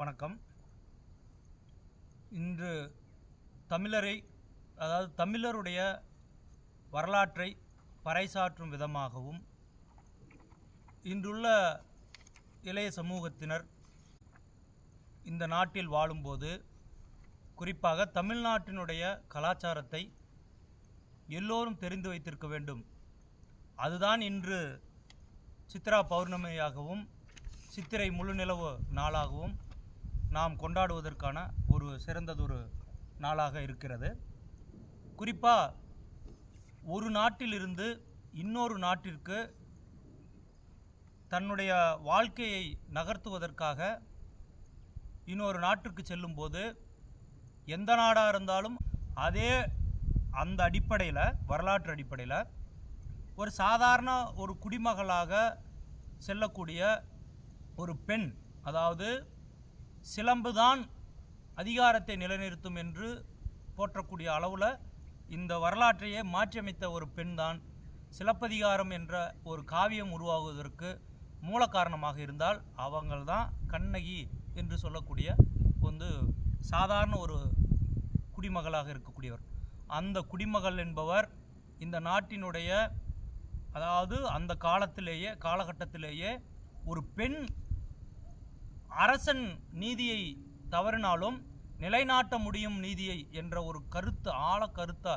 வணக்கம். இன்று தமிழரை அதாவது தமிழருடைய வரலாற்றை பறைசாற்றும் விதமாகவும் இன்றுள்ள இளைய சமூகத்தினர் இந்த நாட்டில் வாழும்போது குறிப்பாக தமிழ்நாட்டினுடைய கலாச்சாரத்தை எல்லோரும் தெரிந்து வைத்திருக்க வேண்டும். அதுதான் இன்று சித்ரா பௌர்ணமியாகவும் சித்திரை முழுநிலவு நாளாகவும் நாம் கொண்டாடுவதற்கான ஒரு சிறந்ததொரு நாளாக இருக்கிறது. குறிப்பாக ஒரு நாட்டிலிருந்து இன்னொரு நாட்டிற்கு தன்னுடைய வாழ்க்கையை நகர்த்துவதற்காக இன்னொரு நாட்டிற்கு செல்லும்போது எந்த நாடாக இருந்தாலும் அதே அந்த அடிப்படையில் வரலாற்று அடிப்படையில் ஒரு சாதாரண ஒரு குடிமகளாக செல்லக்கூடிய ஒரு பெண் அதாவது சிலம்புதான் அதிகாரத்தை நிலைநிறுத்தும் என்று போற்றக்கூடிய அளவில் இந்த வரலாற்றையே மாற்றியமைத்த ஒரு பெண் தான் சிலப்பதிகாரம் என்ற ஒரு காவியம் உருவாகுவதற்கு மூல காரணமாக இருந்தால் அவங்கள்தான் கண்ணகி என்று சொல்லக்கூடிய வந்து சாதாரண ஒரு குடிமகளாக இருக்கக்கூடியவர். அந்த குடிமகள் என்பவர் இந்த நாட்டினுடைய அதாவது அந்த காலத்திலேயே காலகட்டத்திலேயே ஒரு பெண் அரசன் நீதியை தவறினாலும் நிலைநாட்ட முடியும் நீதியை என்ற ஒரு கருத்து ஆழ கருத்தை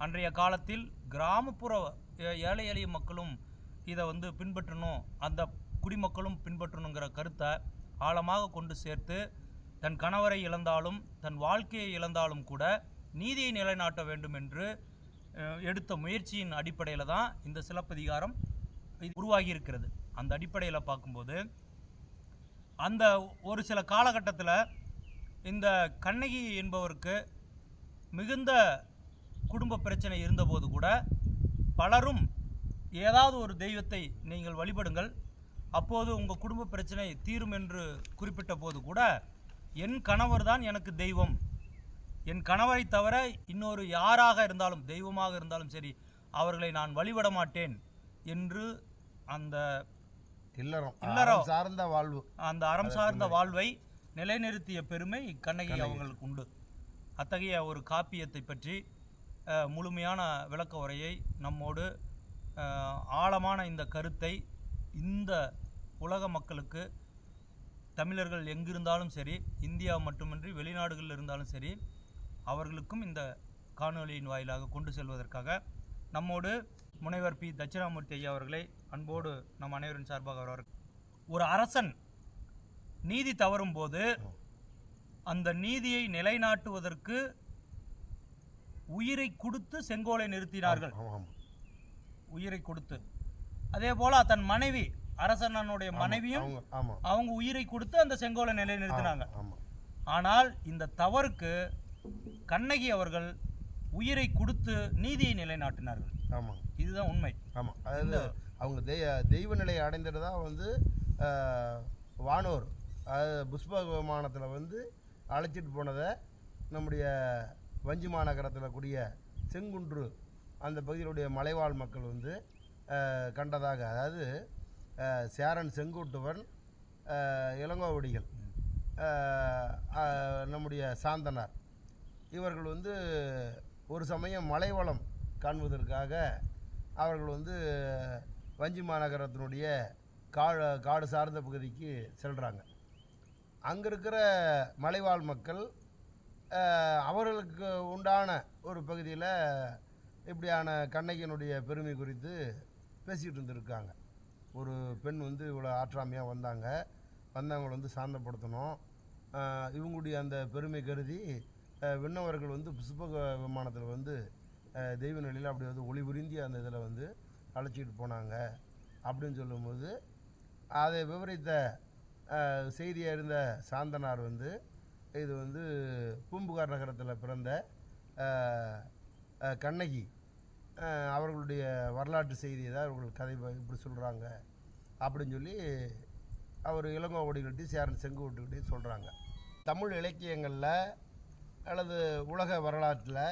அன்றைய காலத்தில் கிராமப்புற ஏ- ஏழை எளிய மக்களும் இதை வந்து பின்பற்றணும் அந்த குடிமக்களும் பின்பற்றணுங்கிற கருத்தை ஆழமாக கொண்டு சேர்த்து தன் கணவரை இழந்தாலும் தன் வாழ்க்கையை இழந்தாலும் கூட நீதியை நிலைநாட்ட வேண்டும் என்று எடுத்த முயற்சியின் அடிப்படையில் தான் இந்த சிலப்பதிகாரம் இது உருவாகி இருக்கிறது அந்த அடிப்படையில் பார்க்கும்போது அந்த ஒரு சில காலகட்டத்தில் இந்த கண்ணகி என்பவருக்கு மிகுந்த குடும்ப பிரச்சனை இருந்தபோது கூட பலரும் ஏதாவது ஒரு தெய்வத்தை நீங்கள் வழிபடுங்கள் அப்போது உங்கள் குடும்ப பிரச்சனை தீரும் என்று குறிப்பிட்ட போது கூட என் கணவர் தான் எனக்கு தெய்வம். என் கணவரை தவிர இன்னொரு யாராக இருந்தாலும் தெய்வமாக இருந்தாலும் சரி அவர்களை நான் வழிபட மாட்டேன் என்று அந்த இல்லறம் இல்லறம். சார்ந்த வாழ்வு. அந்த அறம் சார்ந்த வாழ்வை நிலைநிறுத்திய பெருமை கண்ணகி. அவங்களுக்கு உண்டு. அத்தகைய ஒரு காப்பியத்தை பற்றி முழுமையான விளக்க உரையை நம்மோடு ஆழமான இந்த கருத்தை இந்த உலக மக்களுக்கு தமிழர்கள் எங்கிருந்தாலும் சரி இந்தியா மட்டுமின்றி வெளிநாடுகளில் இருந்தாலும் சரி அவர்களுக்கும் இந்த காணொளியின் வாயிலாக கொண்டு செல்வதற்காக நம்மோடு முனைவர் பி. தட்சிணாமூர்த்தி ஐயா அவர்களை அன்போடு நம் அனைவரின் சார்பாக அவர் ஒரு அரசன் நீதி தவறும் போது அந்த நீதியை நிலைநாட்டுவதற்கு உயிரை கொடுத்து செங்கோலை நிறுத்தினார்கள். உயிரை கொடுத்து. அதே போல தன் மனைவி அரசனுடைய மனைவியும் அவங்க உயிரை கொடுத்து அந்த செங்கோலை நிலைநிறுத்தினாங்க. ஆனால் இந்த தவறுக்கு கண்ணகி அவர்கள் உயிரை கொடுத்து நீதியை நிலைநாட்டினார்கள். ஆமா. இதுதான் உண்மை. ஆமா. அதாவது அவங்க தெய்வ தெய்வ நிலையை அடைந்ததா வந்து ஆஹ், வானோர். அதாவது புஷ்ப விமானத்தில் வந்து அழைச்சிட்டு போனதை நம்முடைய வஞ்சி மாநகரத்தில் கூடிய செங்குன்று அந்த பகுதியிலுடைய மலைவாழ் மக்கள் வந்து கண்டதாக அதாவது சேரன் செங்குட்டுவன் இளங்கோவடிகள் நம்முடைய சாந்தனார். இவர்கள் வந்து ஒரு சமயம் மலைவளம் காண்பதற்காக அவர்கள் வந்து வஞ்சி மாநகரத்தினுடைய காடு காடு சார்ந்த பகுதிக்கு செல்கிறாங்க அங்கே இருக்கிற மலைவாழ் மக்கள் அவர்களுக்கு உண்டான ஒரு பகுதியில் இப்படியான கண்ணகியனுடைய பெருமை குறித்து பேசிகிட்டு இருந்திருக்காங்க. ஒரு பெண் வந்து இவ்வளோ ஆற்றாமையாக வந்தாங்க. வந்தவங்களை வந்து சாந்தப்படுத்தணும். இவங்களுடைய அந்த பெருமை கருதி விண்ணவர்கள் வந்து புஷ்பக விமானத்தில் வந்து தெய்வ நிலையில் அப்படி வந்து ஒளி புரிந்தி அந்த இதில் வந்து அழைச்சிக்கிட்டு போனாங்க. அப்படின்னு சொல்லும்போது அதை விவரித்த செய்தியாக இருந்த சாந்தனார் வந்து இது வந்து பூம்புகார் நகரத்தில் பிறந்த கண்ணகி. அவர்களுடைய வரலாற்று செய்தியை தான் அவர்கள் கதை இப்படி சொல்கிறாங்க அப்படின்னு சொல்லி அவர் இளங்கோவடிகள்கிட்டையும் சேரன் செங்குவட்டுக்கிட்டையும் சொல்கிறாங்க தமிழ் இலக்கியங்களில் அல்லது உலக வரலாற்றில்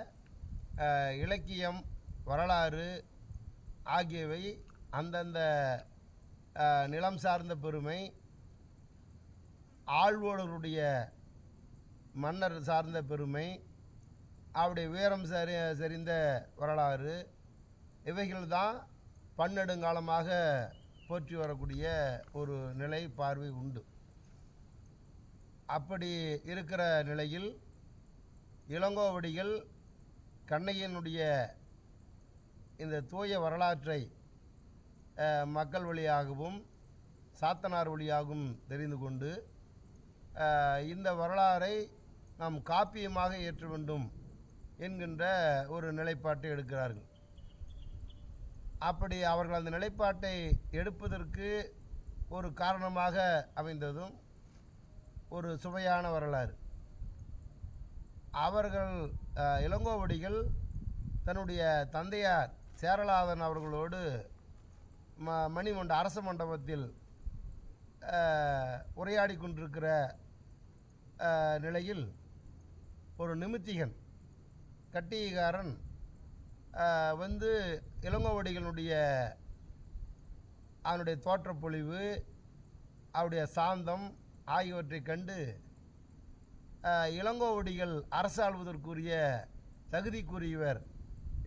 இலக்கியம் வரலாறு ஆகியவை அந்தந்த நிலம் சார்ந்த பெருமை ஆழ்வோர்களுடைய மன்னர் சார்ந்த பெருமை அவருடைய வீரம் சரி செறிந்த வரலாறு இவைகள் தான் பன்னெடுங்காலமாக போற்றி வரக்கூடிய ஒரு நிலை பார்வை உண்டு. அப்படி இருக்கிற நிலையில் இளங்கோவடிகள் கண்ணையனுடைய இந்த தூய வரலாற்றை மக்கள் வழியாகவும் சாத்தனார் வழியாகவும் தெரிந்து கொண்டு இந்த வரலாறை நாம் காப்பியமாக ஏற்ற வேண்டும் என்கின்ற ஒரு நிலைப்பாட்டை எடுக்கிறார்கள். அப்படி அவர்கள் அந்த நிலைப்பாட்டை எடுப்பதற்கு ஒரு காரணமாக அமைந்ததும் ஒரு சுவையான வரலாறு. அவர்கள் இளங்கோவடிகள் தன்னுடைய தந்தையார் சேரலாதன் அவர்களோடு ம மணிமண்ட அரச மண்டபத்தில் உரையாடி கொண்டிருக்கிற நிலையில் ஒரு நிமித்திகன் கட்டிகாரன் வந்து இளங்கோவடிகளுடைய அவனுடைய தோற்றப்பொழிவு அவருடைய சாந்தம் ஆகியவற்றை கண்டு இளங்கோவடிகள் அரசாள்வதற்குரிய தகுதிக்குரியவர்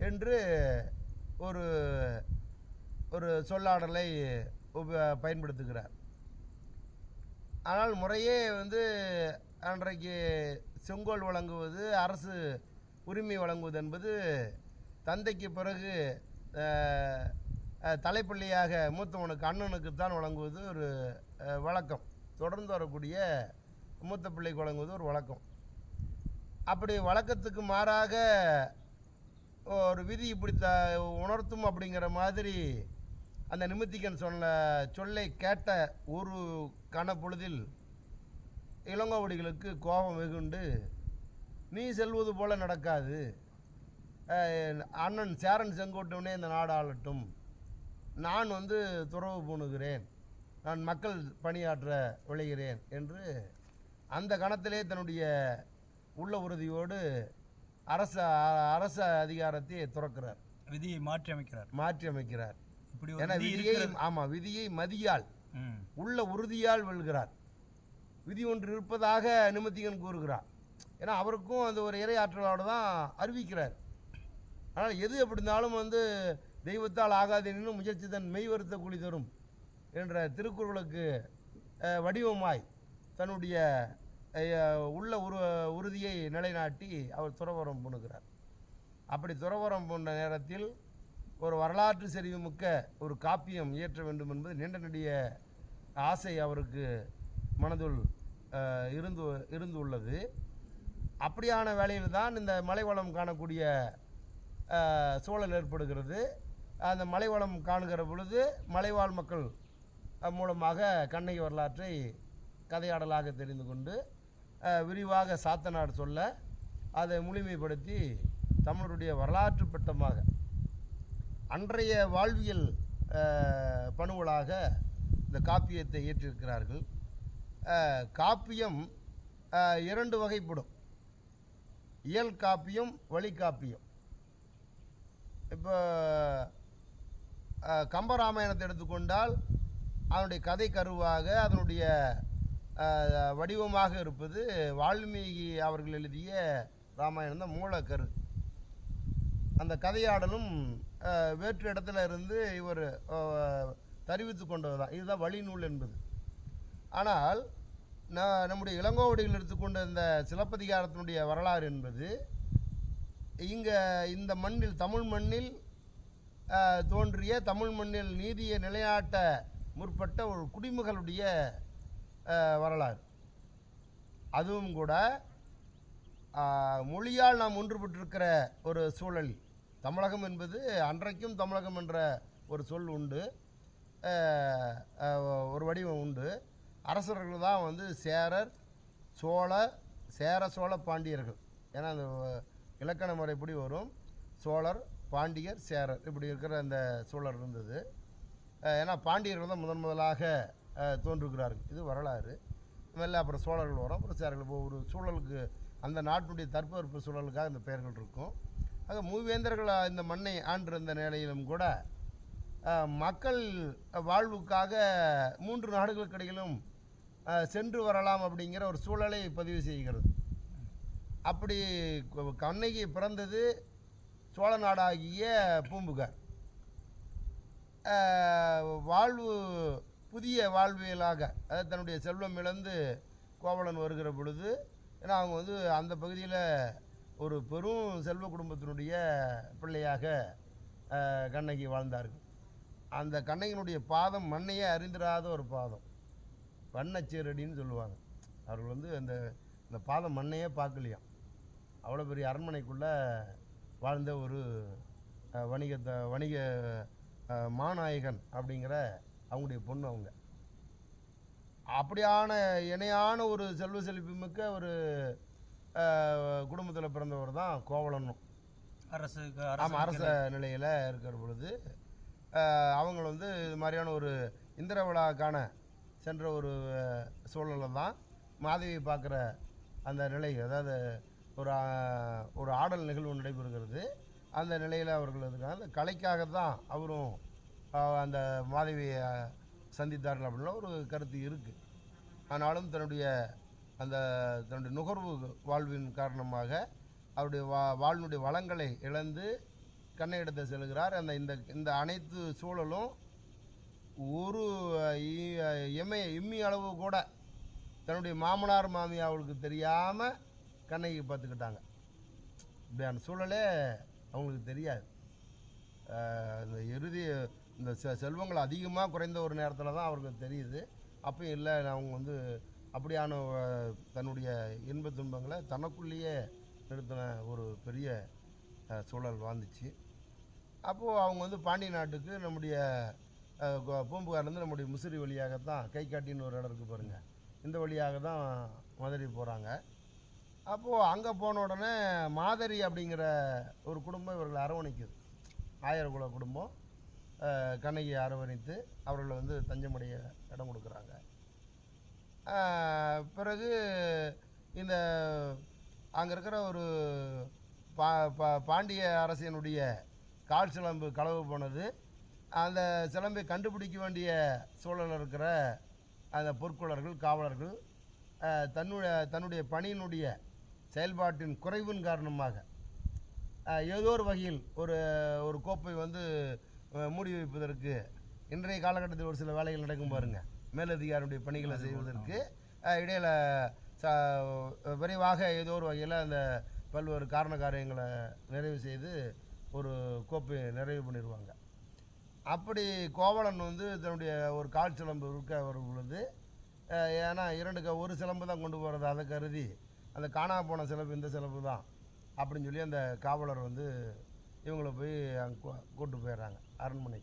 என்று ஒரு ஒரு சொல்லாடலை உப பயன்படுத்துகிறார். ஆனால் முறையே வந்து அன்றைக்கு செங்கோல் வழங்குவது அரசு உரிமை வழங்குவது என்பது தந்தைக்கு பிறகு தலைப்பள்ளியாக மூத்தவனுக்கு அண்ணனுக்கு தான் வழங்குவது ஒரு வழக்கம். தொடர்ந்து வரக்கூடிய மூத்த பிள்ளை வழங்குவது ஒரு வழக்கம். அப்படி வழக்கத்துக்கு மாறாக ஒரு விதி இப்படி த உணர்த்தும் அப்படிங்கிற மாதிரி அந்த நிமித்திகன் சொன்ன சொல்லை கேட்ட ஒரு கணப்பொழுதில் இளங்கோவடிகளுக்கு கோபம் வெகுண்டு நீ செல்வது போல நடக்காது. அண்ணன் சேரன் செங்கோட்டனே இந்த நாடு ஆளட்டும். நான் வந்து துறவு பூணுகிறேன். நான் மக்கள் பணியாற்ற விளைகிறேன் என்று அந்த கணத்திலே தன்னுடைய உள்ள உறுதியோடு அரச அரச அதிகாரத்தை துறக்கிறார். விதியை மாற்றி அமைக்கிறார் மாற்றி அமைக்கிறார் இப்படி ஏன்னா விதியை ஆமாம் விதியை மதியால். உள்ள உறுதியால் வெல்கிறார். விதி ஒன்று இருப்பதாக நிமித்திகன் கூறுகிறார். ஏன்னா அவருக்கும் அந்த ஒரு இறையாற்றலோடு தான் அறிவிக்கிறார். ஆனால் எது எப்படி இருந்தாலும் வந்து தெய்வத்தால் ஆகாதெனினும் முயற்சி தன் மெய் வருத்த கூலி தரும் என்ற திருக்குறளுக்கு வடிவமாய் தன்னுடைய உள்ள உரு உறுதியை நிலைநாட்டி அவர் துறவரம் பூணுகிறார். அப்படி துறவரம் பூண்ட நேரத்தில் ஒரு வரலாற்று செறிவுமிக்க ஒரு காப்பியம் இயற்ற வேண்டும் என்பது நீண்ட நெடிய ஆசை அவருக்கு மனதுள் இருந்து இருந்து உள்ளது அப்படியான வேளையில் தான் இந்த மலைவளம் காணக்கூடிய சூழல் ஏற்படுகிறது. அந்த மலைவளம் காணுகிற பொழுது மலைவாழ் மக்கள் மூலமாக கண்ணகி வரலாற்றை கதையாடலாக தெரிந்து கொண்டு விரிவாக சாத்தனார் சொல்ல அதை முழுமைப்படுத்தி தமிழருடைய வரலாற்று பட்டமாக அன்றைய வாழ்வியல் பணுவலாக இந்த காப்பியத்தை இயற்றிருக்கிறார்கள் காப்பியம் இரண்டு வகைப்படும். இயல் காப்பியம் வழிகாப்பியம் இப்போ கம்பராமாயணத்தை எடுத்துக்கொண்டால் அதனுடைய கதை கருவாக அதனுடைய வடிவமாக இருப்பது வால்மீகி அவர்கள் எழுதிய ராமாயணம் தான் மூலக்கரு அந்த கதையாடலும் வேற்று இடத்துல இருந்து இவர் தெரிவித்து கொண்டது தான் இதுதான் வழிநூல் என்பது. ஆனால் நான் நம்முடைய இளங்கோவடிகள் எடுத்துக்கொண்ட இந்த சிலப்பதிகாரத்தினுடைய வரலாறு என்பது இங்கே இந்த மண்ணில் தமிழ் மண்ணில் தோன்றிய தமிழ் மண்ணில் நீதியை நிலையாட்ட முற்பட்ட ஒரு குடிமகளுடைய வரலாறு. அதுவும் கூட மொழியால் நாம் ஒன்றுபட்டிருக்கிற ஒரு சூழல். தமிழகம் என்பது அன்றைக்கும் தமிழகம் என்ற ஒரு சொல் உண்டு. ஒரு வடிவம் உண்டு. அரசர்கள் தான் வந்து சேரர் சோழ சேர சோழ பாண்டியர்கள். ஏன்னா அந்த இலக்கண முறைப்படி வரும். சோழர் பாண்டியர் சேரர். இப்படி இருக்கிற அந்த சூழல் இருந்தது. ஏன்னா பாண்டியர்கள் தான் முதன் முதலாக தோன்றுகிறார்கள் இது வரலாறு. மெல்ல அப்புறம் சோழர்கள் வரும். அப்புறம் சேரர்கள் ஒவ்வொரு ஒரு சூழலுக்கு அந்த நாட்டினுடைய தட்பவெப்ப சூழலுக்காக இந்த பெயர்கள் இருக்கும். ஆக மூவேந்தர்கள் இந்த மண்ணை ஆண்டிருந்த நிலையிலும் கூட மக்கள் வாழ்வுக்காக மூன்று நாடுகளுக்கு இடையிலும் சென்று வரலாம் அப்படிங்கிற ஒரு சூழலை பதிவு செய்கிறது. அப்படி கண்ணகி பிறந்தது சோழ நாடாகிய பூம்புகார். வாழ்வு புதிய வாழ்வியலாக அதாவது தன்னுடைய செல்வம் இழந்து கோவலன் வருகிற பொழுது ஏன்னா அவங்க வந்து அந்த பகுதியில் ஒரு பெரும் செல்வ குடும்பத்தினுடைய பிள்ளையாக கண்ணகி வாழ்ந்தார்கள். அந்த கண்ணகியினுடைய பாதம் மண்ணையே அறிந்திராத ஒரு பாதம். வண்ணச்சீரடின்னு சொல்லுவாங்க. அவர்கள் வந்து அந்த அந்த பாதம் மண்ணையே பார்க்கலையாம். அவ்வளோ பெரிய அரண்மனைக்குள்ளே வாழ்ந்த ஒரு வணிக வணிகத்தை வணிக மாநாயகன் அப்படிங்கிற அவங்களுடைய பொண்ணு அவங்க. அப்படியான இணையான ஒரு செல்வ செழிப்பு மிக்க ஒரு குடும்பத்தில் பிறந்தவர் தான் கோவலனும் அரசு ஆமாம் அரச நிலையில். இருக்கிற பொழுது அவங்க வந்து இது மாதிரியான ஒரு இந்திர விழாக்கான சென்ற ஒரு சூழலில் தான் மாதவி பார்க்குற அந்த நிலை அதாவது ஒரு ஒரு ஆடல் நிகழ்வு நடைபெறுகிறது. அந்த நிலையில் அவர்கள் இருக்காங்க அந்த கலைக்காக தான் அவரும் அந்த மாதவியை சந்தித்தார்கள் அப்படின்லாம் ஒரு கருத்து இருக்குது ஆனாலும் தன்னுடைய அந்த தன்னுடைய நுகர்வு வாழ்வின் காரணமாக அவருடைய வா வாழ்னுடைய வளங்களை இழந்து கண்ணை கண்ணையிடத்தை செல்கிறார். அந்த இந்த இந்த அனைத்து சூழலும் ஒரு இ- எம்மை இம்மி அளவு கூட தன்னுடைய மாமனார் மாமி அவளுக்கு தெரியாமல் கண்ணகி பார்த்துக்கிட்டாங்க. இப்படியான சூழலே அவங்களுக்கு தெரியாது. இந்த இறுதி இந்த செ செல்வங்கள் அதிகமாக குறைந்த ஒரு நேரத்தில் தான் அவருக்கு தெரியுது. அப்போ இல்லை அவங்க வந்து அப்படியான தன்னுடைய இன்ப துன்பங்களை தனக்குள்ளேயே நிறுத்தின ஒரு பெரிய சூழல் வாழ்ந்துச்சு. அப்போது அவங்க வந்து பாண்டிய நாட்டுக்கு நம்முடைய பூம்புகார்லேருந்து நம்முடைய முசிறி வழியாகத்தான் கை காட்டின்னு ஒரு இடம் இருக்குது பாருங்கள் இந்த வழியாக தான் மதுரை போகிறாங்க அப்போது அங்கே போன உடனே மாதரி அப்படிங்கிற ஒரு குடும்பம் இவர்களை அரவணைக்குது. ஆயிரகுல குடும்பம். கண்ணகியை அரவணைத்து அவர்களை வந்து தஞ்சமுடைய இடம் கொடுக்குறாங்க. பிறகு இந்த அங்கே இருக்கிற ஒரு பா பா பாண்டிய அரசியனுடைய கால் சிலம்பு களவு போனது. அந்த சிலம்பை கண்டுபிடிக்க வேண்டிய சூழலில் இருக்கிற அந்த பொற்கொள்ளர்கள் காவலர்கள் தன்னுடைய தன்னுடைய பணியினுடைய செயல்பாட்டின் குறைவின் காரணமாக ஏதோ ஒரு வகையில் ஒரு ஒரு கோப்பை வந்து மூடி வைப்பதற்கு இன்றைய காலகட்டத்தில் ஒரு சில வேலைகள் நடக்கும் பாருங்க. மேலதிகாரியுடைய பணிகளை செய்வதற்கு இடையில ச விரைவாக ஏதோ ஒரு வகையில் அந்த பல்வேறு காரண காரியங்களை நிறைவு செய்து ஒரு கோப்பை நிறைவு பண்ணிடுவாங்க. அப்படி கோவலன் வந்து தன்னுடைய ஒரு கால் சிலம்பு இருக்க வரும் பொழுது அஹ், ஏன்னா இரண்டு க ஒரு சிலம்பு தான் கொண்டு போகிறது அதை கருதி அந்த காணாம போன சிலம்பு இந்த சிலம்பு தான் அப்படின்னு சொல்லி அந்த காவலர் வந்து இவங்கள போய் அங்கே கூ- கூட்டு போயிடுறாங்க. அரண்மனை.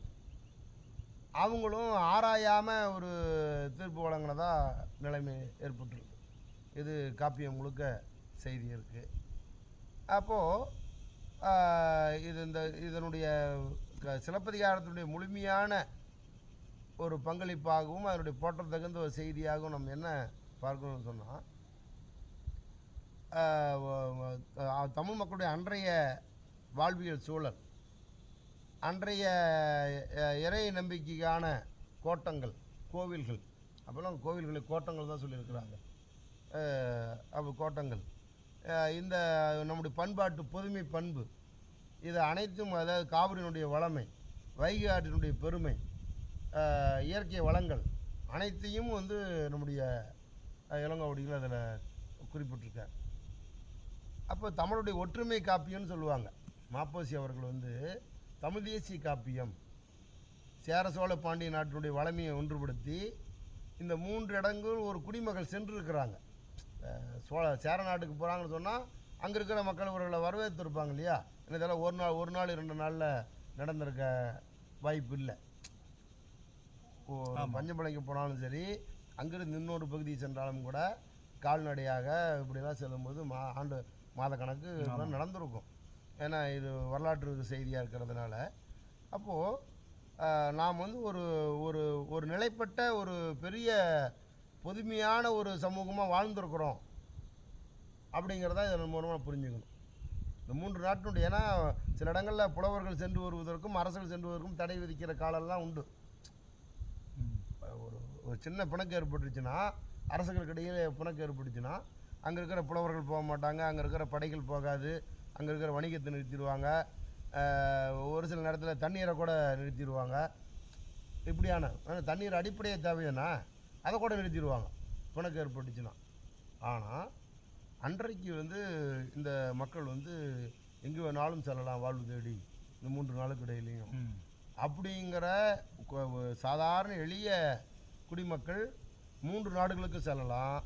அவங்களும் ஆராயாமல் ஒரு தீர்ப்பு வழங்கினதா நிலைமை ஏற்பட்டுருக்கு. இது காப்பியம் முழுக்க செய்தி இருக்குது அப்போது இது இந்த இதனுடைய க- சிலப்பதிகாரத்தினுடைய முழுமையான ஒரு பங்களிப்பாகவும் அதனுடைய போற்றத்தகுந்த ஒரு செய்தியாகவும் நம்ம என்ன பார்க்கணும்னு சொன்னால் தமிழ் மக்களுடைய அன்றைய வாழ்வியல் சூழல் அன்றைய இறை நம்பிக்கைக்கான கோட்டங்கள் கோவில்கள். அப்போல்லாம் கோவில்களை கோட்டங்கள் தான் சொல்லியிருக்கிறாங்க. அப்போ கோட்டங்கள். இந்த நம்முடைய பண்பாட்டு பொதுமை பண்பு இது அனைத்தும் அதாவது காவிரியினுடைய வளமை வைகை ஆற்றினுடைய பெருமை இயற்கை வளங்கள் அனைத்தையும் வந்து நம்முடைய இளங்கோடிகள் அதில் குறிப்பிட்டிருக்கார். அப்போ தமிழுடைய ஒற்றுமை காப்பியம்னு சொல்லுவாங்க. மாப்போசி அவர்கள் வந்து தமிழ் தேசிய காப்பியம். சேர சோழ பாண்டிய நாட்டினுடைய வளமையை ஒன்றுபடுத்தி இந்த மூன்று இடங்கள் ஒரு குடிமகள் சென்றிருக்கிறாங்க. சோழ சேர நாட்டுக்கு போகிறாங்கன்னு சொன்னால் அங்கே இருக்கிற மக்கள் இவர்களை வரவேற்றிருப்பாங்க இல்லையா? இதெல்லாம் ஒரு நாள் ஒரு நாள் இரண்டு நாளில் நடந்திருக்க வாய்ப்பு இல்லை. பஞ்சமலைக்கு போனாலும் சரி அங்கிருந்து இன்னொரு பகுதியை சென்றாலும் கூட கால்நடையாக இப்படிலாம் செல்லும்போது மா ஆண்டு மாத கணக்கு இதெல்லாம் நடந்திருக்கும். ஏன்னா இது வரலாற்று செய்தியாக இருக்கிறதுனால. அப்போது நாம் வந்து ஒரு ஒரு ஒரு நிலைப்பட்ட ஒரு பெரிய பொதுமையான ஒரு சமூகமாக வாழ்ந்திருக்கிறோம். அப்படிங்கிறத இதன் மூலமாக புரிஞ்சுக்கணும். இந்த மூன்று நாட்டினுடைய ஏன்னா சில இடங்களில் புலவர்கள் சென்று வருவதற்கும் அரசர்கள் சென்று வருவதற்கும் தடை விதிக்கிற காலம்லாம் உண்டு. ஒரு ஒரு சின்ன பிணக்கு ஏற்பட்டுருச்சுன்னா அரசுகளுக்கு இடையே புணக்கு ஏற்பட்டுச்சுன்னா அங்கே இருக்கிற புலவர்கள் போக மாட்டாங்க அங்கே இருக்கிற படைகள் போகாது. அங்கே இருக்கிற வணிகத்தை நிறுத்திடுவாங்க. ஒரு சில நேரத்தில் தண்ணீரை கூட நிறுத்திடுவாங்க. இப்படியான தண்ணீர் அடிப்படையே தேவையானா? அதை கூட நிறுத்திடுவாங்க. புணக்கு ஏற்பட்டுச்சுன்னா. ஆனால் அன்றைக்கு வந்து இந்த மக்கள் வந்து எங்கே வேணாலும் செல்லலாம் வாழ்வு தேடி. இந்த மூன்று நாளுக்கு இடையிலையும் அப்படிங்கிற சாதாரண எளிய குடிமக்கள் மூன்று நாடுகளுக்கு செல்லலாம்.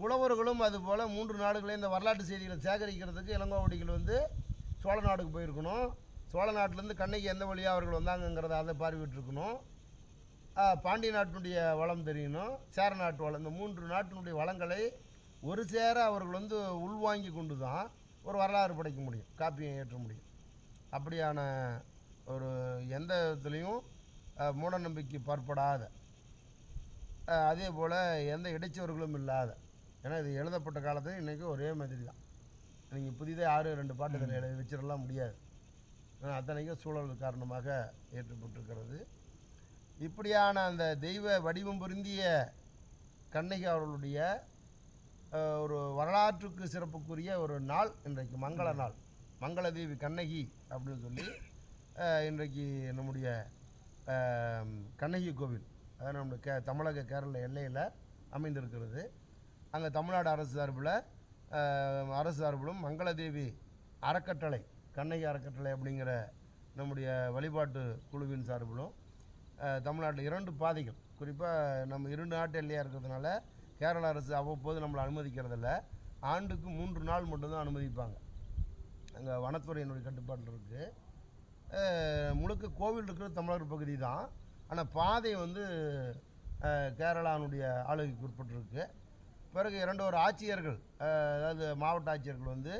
புலவர்களும் அதுபோல் மூன்று நாடுகளையும் இந்த வரலாற்று செய்திகளை சேகரிக்கிறதுக்கு இளங்கோவடிகள் வந்து சோழ நாடுக்கு போயிருக்கணும். சோழ நாட்டிலேருந்து கண்ணைக்கு எந்த வழியாக அவர்கள் வந்தாங்கங்கிறத அதை பார்வையிட்டிருக்கணும். பாண்டிய நாட்டினுடைய வளம் தெரியணும். சேர நாட்டு வளம் இந்த மூன்று நாட்டினுடைய வளங்களை ஒரு சேர அவர்கள் வந்து உள்வாங்கி கொண்டு தான் ஒரு வரலாறு படைக்க முடியும் காப்பியம் ஏற்ற முடியும். அப்படியான ஒரு எந்த இதுலேயும் மூட நம்பிக்கை அதே போல் எந்த இடைச்சவர்களும் இல்லாத ஏன்னா இது எழுதப்பட்ட காலத்தில் இன்றைக்கி ஒரே மாதிரி தான் நீங்கள் புதிதாக ஆறு ரெண்டு பாட்டு இதில் எழுதி வச்சிடலாம் முடியாது. ஏன்னா அத்தனைக்கும் சூழல் காரணமாக ஏற்றப்பட்டிருக்கிறது. இப்படியான அந்த தெய்வ வடிவம் பொருந்திய கண்ணகி அவர்களுடைய ஒரு வரலாற்றுக்கு சிறப்புக்குரிய ஒரு நாள் இன்றைக்கு மங்கள நாள். மங்களதேவி கண்ணகி அப்படின்னு சொல்லி இன்றைக்கு நம்முடைய கண்ணகி கோவில் அதாவது நம்முடைய கே தமிழக கேரள எல்லையில் அமைந்திருக்கிறது. அங்கே தமிழ்நாடு அரசு சார்பில் அரசு சார்பிலும் மங்களதேவி அறக்கட்டளை கண்ணகி அறக்கட்டளை அப்படிங்கிற நம்முடைய வழிபாட்டு குழுவின் சார்பிலும் தமிழ்நாட்டில் இரண்டு பாதைகள். குறிப்பாக நம்ம இரண்டு நாட்டு எல்லையாக இருக்கிறதுனால கேரள அரசு அவ்வப்போது நம்மளை அனுமதிக்கிறதில்ல. ஆண்டுக்கு மூன்று நாள் மட்டும்தான் அனுமதிப்பாங்க. அங்கே வனத்துறையினுடைய கட்டுப்பாட்டில் இருக்குது முழுக்க கோவில் இருக்கிற தமிழர் பகுதி தான். ஆனால் பாதை வந்து கேரளானுடைய ஆளுகைக்கு உட்பட்டிருக்கு. பிறகு இரண்டு ஒரு ஆட்சியர்கள் அதாவது மாவட்ட ஆட்சியர்கள் வந்து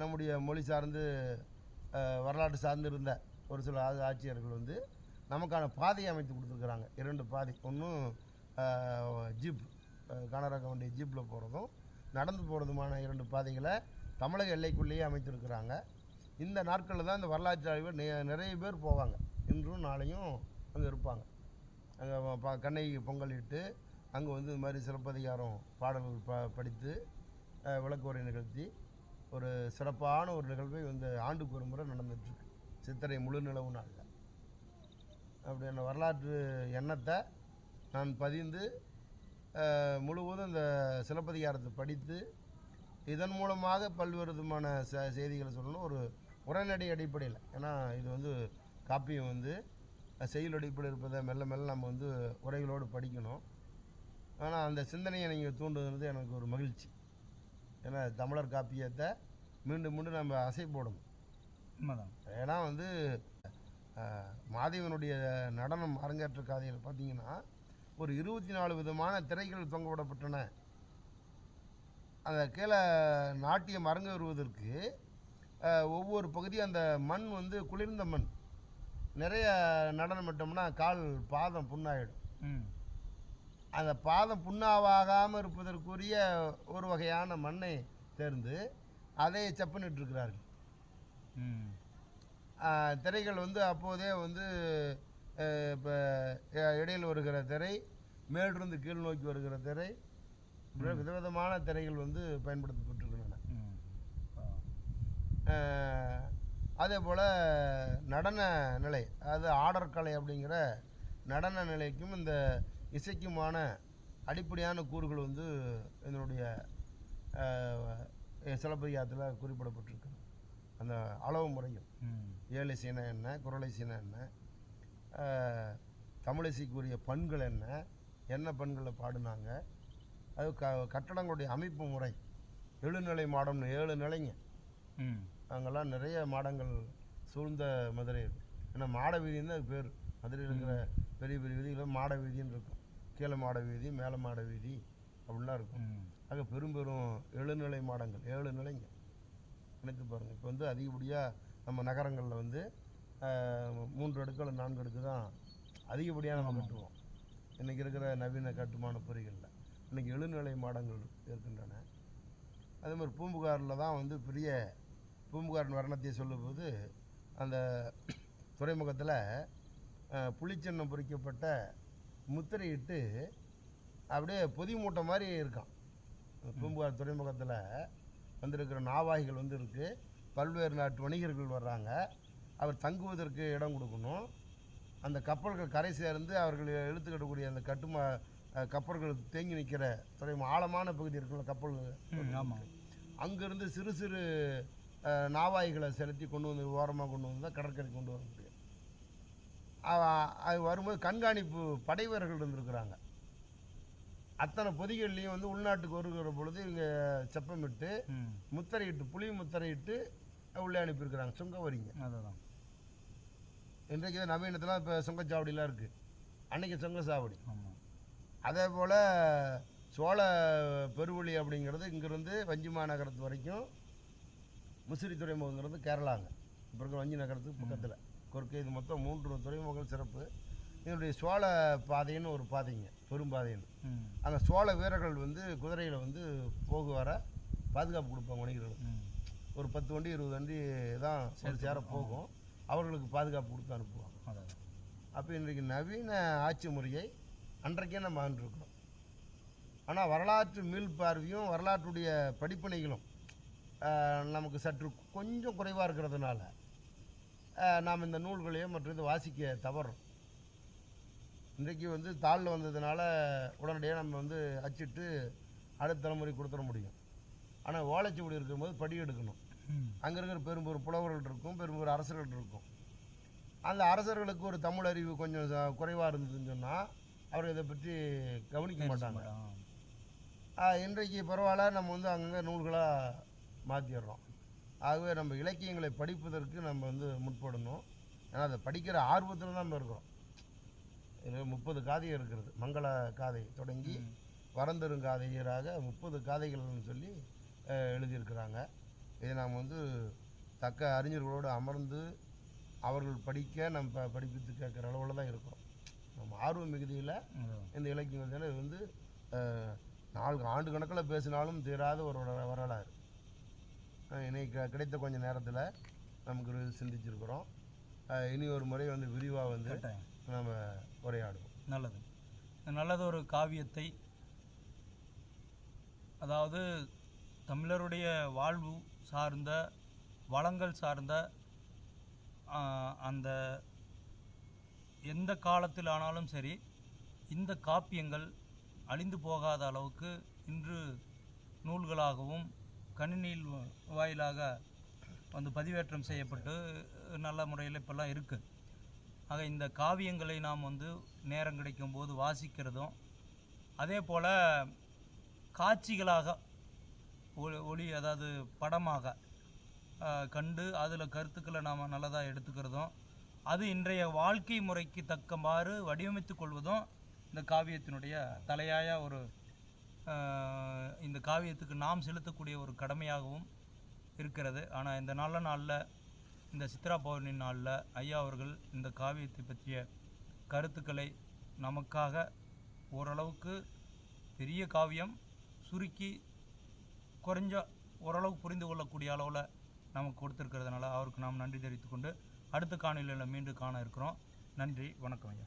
நம்முடைய மொழி சார்ந்து வரலாற்று சார்ந்து இருந்த ஒரு சில ஆட்சியர்கள் வந்து நமக்கான பாதையை அமைத்து கொடுத்துருக்குறாங்க. இரண்டு பாதை. ஒன்றும் ஜீப் கனரக வண்டி ஜீப்பில் போகிறதும் நடந்து போகிறதுமான இரண்டு பாதைகளை தமிழக எல்லைக்குள்ளேயே அமைத்திருக்கிறாங்க. இந்த நாட்களில் தான் இந்த வரலாற்று ஆய்வு நிறைய பேர் போவாங்க. இன்றும் நாளையும் அங்கே இருப்பாங்க. அங்கே கண்ணை கண்ணகி பொங்கலிட்டு அங்கே வந்து இது மாதிரி சிலப்பதிகாரம் பாடல்கள் ப படித்து விளக்குறை நிகழ்த்தி ஒரு சிறப்பான ஒரு நிகழ்வை வந்து ஆண்டுக்கு ஒரு முறை நடந்துட்டுருக்கு. சித்திரை முழு நிலவு நாளில். அப்படியான வரலாற்று எண்ணத்தை நான் பதிந்து முழுவதும் இந்த சிலப்பதிகாரத்தை படித்து இதன் மூலமாக பல்வேறு விதமான ச செய்திகளை சொல்லணும். ஒரு உரைநடை அடிப்படையில். ஏன்னா இது வந்து காப்பியம் வந்து செயல் அடிப்படையில் இருப்பதை மெல்ல மெல்ல நம்ம வந்து உரைகளோடு படிக்கணும். ஆனால் அந்த சிந்தனையை நீங்கள் தூண்டுவது எனக்கு ஒரு மகிழ்ச்சி. ஏன்னா தமிழர் காப்பியத்தை மீண்டும் மீண்டும் நம்ம அசை போடணும். உண்மைதான். ஏன்னா வந்து மாதேவனுடைய நடனம் அரங்கேற்ற காதையில் பார்த்தீங்கன்னா ஒரு இருபத்தி நாலு விதமான திரைகள் தொங்க விடப்பட்டன. அந்த கீழே நாட்டியம் அரங்கேறுவதற்கு அஹ், ஒவ்வொரு பகுதி அந்த மண் வந்து குளிர்ந்த மண். நிறைய நடனம் விட்டோம்னா கால் பாதம் புண்ணாயிடும். அந்த பாதம் புண்ணாவாகாமல் இருப்பதற்குரிய ஒரு வகையான மண்ணை தேர்ந்து அதை செப்பனிட்டிருக்கிறார்கள் திரைகள் வந்து அப்போதே வந்து இப்போ இடையில் வருகிற திரை மேலிருந்து கீழ் நோக்கி வருகிற திரை விதவிதமான திரைகள் வந்து பயன்படுத்தப்பட்டிருக்கின்றன. அதே போல் நடன நிலை அதாவது ஆடற் கலை அப்படிங்கிற நடன நிலைக்கும் இந்த இசைக்குமான அடிப்படையான கூறுகள் வந்து இதனுடைய சிலப்பதிகாரத்தில் குறிப்பிடப்பட்டிருக்கு அந்த அளவு முறையும். ஏழு சீனை என்ன குரலை சீனை என்ன தமிழிசைக்குரிய பண்கள் என்ன என்ன பண்களை பாடினாங்க அது க கட்டடங்களுடைய அமைப்பு முறை எழுநிலை மாடம்னு ஏழு நிலைங்க. அங்கெல்லாம் நிறைய மாடங்கள் சூழ்ந்த மதுரை ஏன்னா மாட வீதின்னு அது பேர். மதுரையில் இருக்கிற பெரிய பெரிய வீதிகளில் மாட வீதின்னு இருக்கும். கீழே மாட வீதி மேலே மாட வீதி அப்படிலாம் இருக்கும். ஆக பெரும் பெரும் எழுநிலை மாடங்கள் ஏழு நிலைங்க. நினைத்து பாருங்கள் இப்போ வந்து அதிகப்படியாக நம்ம நகரங்களில் வந்து மூன்று அடுக்கு அல்லது நான்கு அடுக்கு தான் அதிகப்படியாக நம்ம கட்டுவோம். இன்றைக்கி இருக்கிற நவீன கட்டுமான பொறிகளில். இன்றைக்கி எழுநிலை மாடங்கள் இருக்கின்றன. அதே மாதிரி பூம்புகாரில் தான் வந்து பெரிய பூம்புகாரின் வர்ணத்தை சொல்லும்போது அந்த துறைமுகத்தில் புலிச்சின்னம் பொறிக்கப்பட்ட முத்திரையிட்டு அப்படியே பொதி மூட்டை மாதிரி இருக்கான். பூம்புகார் துறைமுகத்தில் வந்திருக்கிற நாவாய்கள் வந்து இருக்கு. பல்வேறு நாட்டு வணிகர்கள் வர்றாங்க. அவர் தங்குவதற்கு இடம் கொடுக்கணும். அந்த கப்பல்கள் கரை சேர்ந்து அவர்கள் இழுத்துக்கிடக்கூடிய அந்த கட்டுமா கப்பல்கள் தேங்கி நிற்கிற துறைமுகம் ஆழமான பகுதி இருக்குல்ல கப்பல். ம் ஆமாம் அங்கேருந்து சிறு சிறு நாவாய்களை செலுத்தி கொண்டு வந்து ஓரமாக கொண்டு வந்து தான் கடற்கரை கொண்டு வர முடியும் அவ- அது வரும்போது கண்காணிப்பு படை வீரர்கள் இருந்திருக்கிறாங்க. அத்தனை பொதிகள்லையும் வந்து உள்நாட்டுக்கு வருகிற பொழுது இங்கே செப்பமிட்டு முத்திரையிட்டு புளி முத்திரையிட்டு உள்ளே அனுப்பியிருக்கிறாங்க. சுங்க வரிங்க. அதுதான். இன்றைக்கு தான் நவீனத்தில் இப்போ சுங்கச்சாவடிலாம் இருக்குது அன்னைக்கு சுங்க சாவடி. ஆமாம் அதே போல் சோழ பெருவழி அப்படிங்கிறது இங்கேருந்து வஞ்சி மாநகரத்து வரைக்கும் முசிறி துறைமுகங்கிறது கேரளாங்க. இப்போ இருக்கிற வஞ்சி நகரத்துக்கு பக்கத்தில். குறுக்கு இது மொத்தம் மூன்று துறைமுகங்கள் சிறப்பு. இதனுடைய சோழ பாதைன்னு ஒரு பாதைங்க பெரும்பாதைன்னு அங்கே சோழ வீரர்கள் வந்து குதிரையில் வந்து போக வர பாதுகாப்பு கொடுப்பாங்க வணிகர்களுக்கு ஒரு பத்து வண்டி இருபது வண்டி தான் ஒரு சேர போகும். அவர்களுக்கு பாதுகாப்பு கொடுத்து அனுப்புவாங்க. அப்போ இன்றைக்கு நவீன ஆட்சி முறையை அன்றைக்கே நம்ம ஆண்டிருக்கிறோம் ஆனால் வரலாற்று மீள்பார்வையும் வரலாற்றுடைய படிப்பினைகளும் நமக்கு சற்று கொஞ்சம் குறைவாக இருக்கிறதுனால நாம் இந்த நூல்களையோ மற்றும் இது வாசிக்க தவறுறோம். இன்றைக்கு வந்து தாளில் வந்ததுனால உடனடியாக நம்ம வந்து அச்சிட்டு அடுத்த தலைமுறை கொடுத்துட முடியும். ஆனால் ஓலைச்சுவடி இருக்கும்போது படி எடுக்கணும். அங்கே இருக்கிற பெரும் பெரும் புலவர்கள் இருக்கும் பெரும் பெரும் அரசர்கள் இருக்கும். அந்த அரசர்களுக்கு ஒரு தமிழ் அறிவு கொஞ்சம் குறைவாக இருந்ததுன்னு சொன்னால் அவர் இதை பற்றி கவனிக்க மாட்டாங்க. இன்றைக்கு பரவாயில்ல நம்ம வந்து அங்கங்கே நூல்களாக மாற்றிடுறோம் ஆகவே நம்ம இலக்கியங்களை படிப்பதற்கு நம்ம வந்து முற்படணும். ஏன்னா அதை படிக்கிற ஆர்வத்தில் தான் நம்ம இருக்கிறோம். முப்பது காதை இருக்கிறது. மங்கள காதை தொடங்கி. வரந்தருங்காதையராக முப்பது காதைகள்னு சொல்லி எழுதியிருக்கிறாங்க. இதை நாம் வந்து தக்க அறிஞர்களோடு அமர்ந்து அவர்கள் படிக்க நம்ம படிப்பித்து கேட்குற அளவில் தான் இருக்கிறோம். நம்ம ஆர்வ மிகுதியில். இந்த இலக்கியம் தானே இது வந்து நாலு ஆண்டு கணக்கில் பேசினாலும் தீராத ஒரு வர- வரலாறு. இன்னைக்கு க- கிடைத்த கொஞ்ச நேரத்தில் நமக்கு ஒரு சிந்திச்சிருக்கிறோம். இனி ஒரு முறை வந்து விரிவாக வந்து நம்ம உரையாடுவோம். நல்லது. நல்லதொரு காவியத்தை அதாவது தமிழருடைய வாழ்வு சார்ந்த வளங்கள் சார்ந்த அந்த எந்த காலத்தில் ஆனாலும் சரி இந்த காப்பியங்கள் அழிந்து போகாத அளவுக்கு இன்று நூல்களாகவும் கணினியில் வாயிலாக வந்து பதிவேற்றம் செய்யப்பட்டு நல்ல முறையில் இப்போல்லாம் இருக்குது ஆக இந்த காவியங்களை நாம் வந்து நேரம் கிடைக்கும் போது வாசிக்கிறதும் அதே போல் காட்சிகளாக ஒளி ஒளி அதாவது படமாக கண்டு அதில் கருத்துக்களை நாம் நல்லதாக எடுத்துக்கிறதும் அது இன்றைய வாழ்க்கை முறைக்கு தக்கமாறு வடிவமைத்து கொள்வதும் இந்த காவியத்தினுடைய தலையாய ஒரு இந்த காவியத்துக்கு நாம் செலுத்தக்கூடிய ஒரு கடமையாகவும் இருக்கிறது. ஆனால் இந்த நல்ல நாளில் இந்த சித்ரா பௌர்ணி நாளில் ஐயா அவர்கள் இந்த காவியத்தை பற்றிய கருத்துக்களை நமக்காக ஓரளவுக்கு பெரிய காவியம் சுருக்கி குறைஞ்ச ஓரளவு புரிந்து கொள்ளக்கூடிய அளவில் நமக்கு கொடுத்துருக்கிறதுனால அவருக்கு நாம் நன்றி தெரிவித்துக்கொண்டு அடுத்த காணொலியில் மீண்டும் காண இருக்கிறோம். நன்றி வணக்கம் ஐயா.